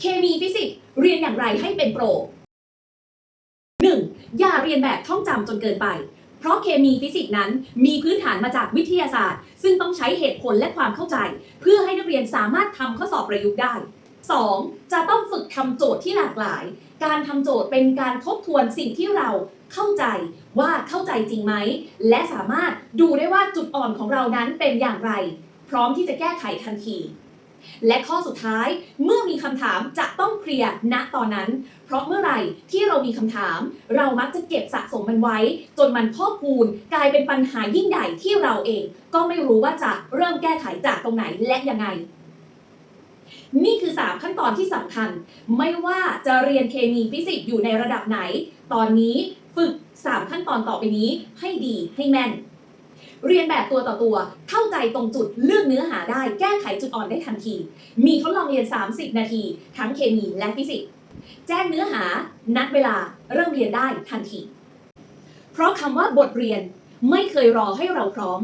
เคมีฟิสิกส์เรียนอย่างไรให้เป็นโปร 1. อย่าเรียนแบบท่องจำจนเกินไป เพราะเคมีฟิสิกส์นั้นมีพื้นฐานมาจากวิทยาศาสตร์ ซึ่งต้องใช้เหตุผลและความเข้าใจ เพื่อให้นักเรียนสามารถทำข้อสอบประยุกต์ได้ 2. จะต้องฝึกทำโจทย์ที่หลากหลาย การทำโจทย์เป็นการทบทวนสิ่งที่เราเข้าใจว่าเข้าใจจริงไหม และสามารถดูได้ว่าจุดอ่อนของเรานั้นเป็นอย่างไร พร้อมที่จะแก้ไขทันที และข้อสุดท้ายเมื่อมีคำถามจะต้องเคลียร์ณตอนนั้น เพราะเมื่อไหร่ที่เรามีคำถาม เรามักจะเก็บสะสมมันไว้ จนมันพอกพูนกลายเป็นปัญหายิ่งใหญ่ที่เราเอง ก็ไม่รู้ว่าจะเริ่มแก้ไขจากตรงไหนและยังไงนี่คือ 3 ขั้นตอนที่สำคัญ ไม่ว่าจะเรียนเคมีฟิสิกส์อยู่ในระดับไหน ตอนนี้ฝึก 3 ขั้นตอนต่อไปนี้ให้ดีให้แม่น เรียนแบบตัวต่อตัว เข้าใจตรงจุดเลือกเนื้อหาได้ แก้ไขจุดอ่อนได้ทันที มีทดลองเรียน 30 นาที ทั้งเคมีและฟิสิกส์ แจ้งเนื้อหา นัดเวลา เริ่มเรียนได้ทันที เพราะคำว่าบทเรียนไม่เคยรอให้เราพร้อม